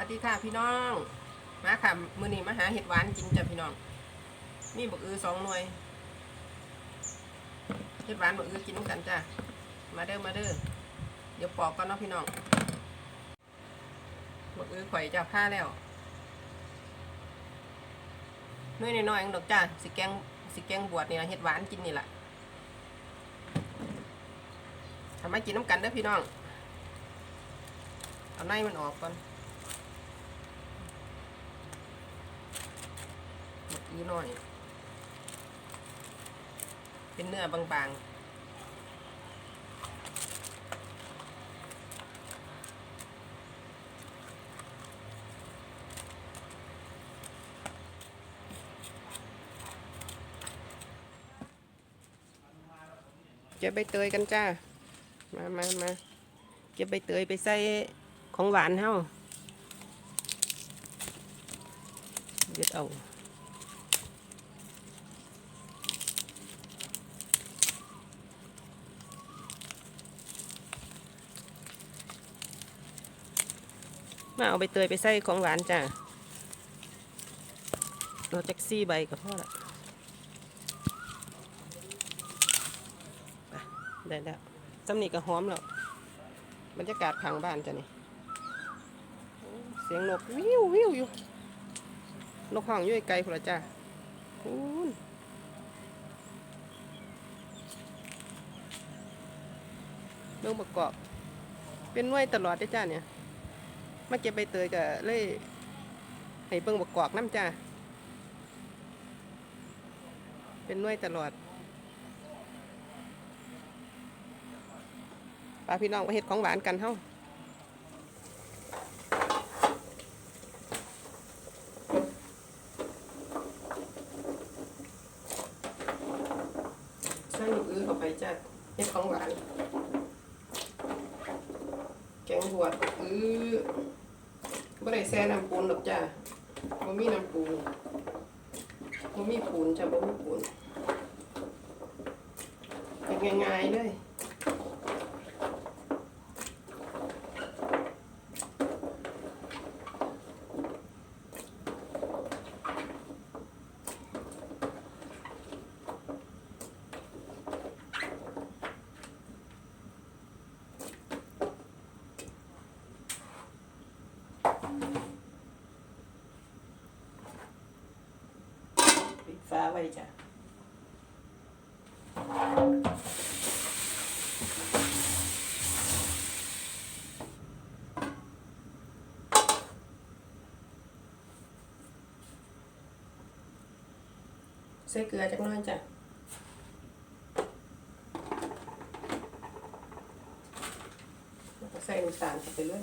วัสดีค่ะพี่น้อง มาค่ะมือนี้มาหาเห็ดหวานกินจ้ะพี่น้องมีบักอือสองหน่วย เห็ดหวานบักอือกินกันจ้ะ มาเด้อมาเด้อ เดี๋ยวปอกก่อนเนาะพี่น้องบักอือข่อยจะผ้าแล้วน่วยน้อยๆเองดอกจ้ะสิแกงสิแกงบวชนี่ละเห็ดหวานกินนี่แหละทำมกินน้ำกันเด้อพี่น้อง เอาในมันออกก่อน หมดอีหน่อย เป็นเนื้อบางๆเก็บใบเตยกันจ้า มามามาเก็บใบเตยไปใส่ของหวานเฮาเด็ดเอา มาเอาใบเตยไปใส่ของหวานจ้าเราแจ็คซี่ใบกับพ่อละได้แล้วจำนี่ก็หอมแล้วบรรยากาศผังบ้านจ้ะนี่ เสียงนกวิววิวอยู่ นกห้องอยู่ไกลพุ่นละจ้าเรื่องประกอบ เป็นหน่วยตลอดได้จ้าเนี่ย มาเก็บใบเตยก็เลยให้เบิ่งบกกอกน้ำจ้าเป็นน่วยตลอดปลาพี่น้องมาเฮ็ดของหวานกันเฮ้าใส่ลูกอื้อเข้าไปจ้าเฮ็ดของหวาน แกงบวชอื้อ แซ่น้ำปูนหรอกจ้าบ่มีน้ำปูนบ่มีปูนจ้าบ่มีปูนเป็นง่ายๆเลย ฟ้าไว้จ้ะใส่เกลือจักน้อยจ้ะแล้วก็ใส่น้ำตาลเข้าไปเลย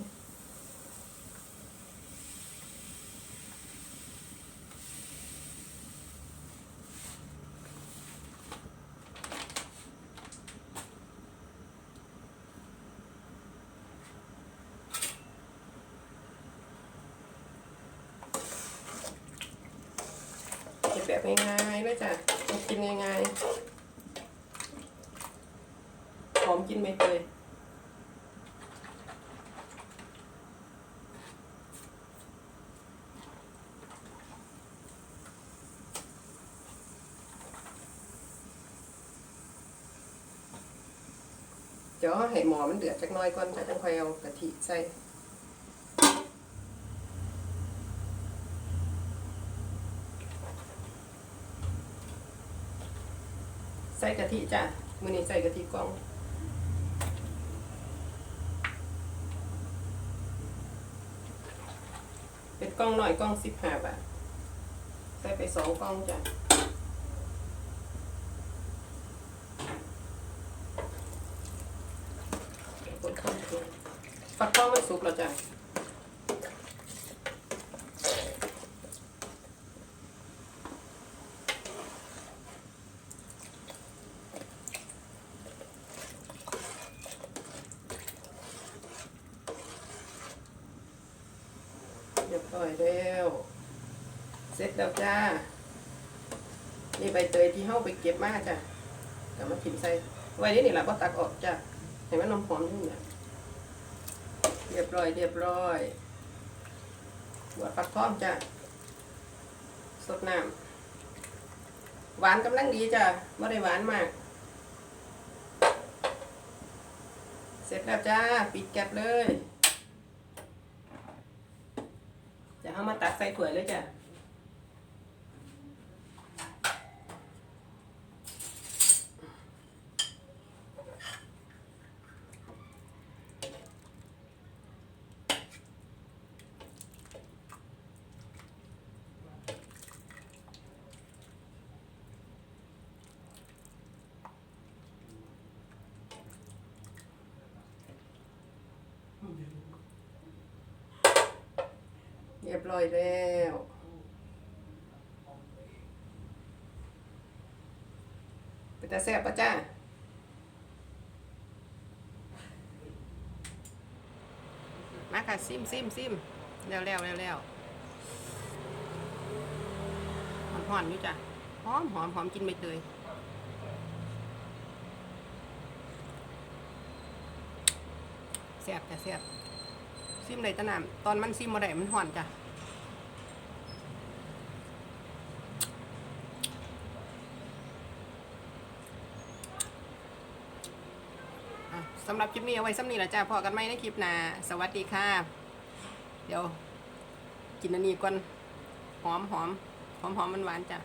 แบบง่ายๆเลยจ้ะมากินง่ายๆหอมกินไม่เตยเดี๋ยวให้หมอมันเดือดจักน้อยก่อนจะต้องค่อยเอากะทิใส่ ส่กะทิจ้ะมือนี้ใส่กะทิกล่องเป็นกล้องหน่อยกล้องสิบห้าบาทใส่ไปสองกล้องจ้ะคนข้าวตัวฟักทองมันสุกแล้วจ้ะ เรียบร้อยแล้วเสร็จแล้วจ้า นี่ใบเตยที่เฮาไปเก็บมาจ้ะก็มากินใส่ ไว้นี่นี่แหละบ่ตักออกจ้ะให้มันหอมๆอยู่เนี่ยเรียบร้อยเรียบร้อยบวชปักท้องจ้ะสดน้ำหวานกำลังดีจ้ะไม่ได้หวานมาก เสร็จแล้วจ้า ปิดแก๊สเลย จะเอามาตัก ใส่ถ้วยเลยจ้ะ เรียบร้อยแล้วเป็นตาแซ่บปะจ้ามาค่ะซิมซิมซิมแล้วแล้วแล้วแล้วหอมหอมอยู่จ้ะหอมหอมหอมกินใบเตยแซ่บจ้ะแซ่บ ซิมเลยตะนาตอนมันซิมมาได้มันหอนจ้ะสำหรับคลิปนี้เอาไว้สำนี้ละจ้าพอกันไหมในคลิปหน้าสวัสดีค่ะ เดี๋ยว กินอันนี้ก่อนหอมหอมหอมหอมมันหวานจ้ะ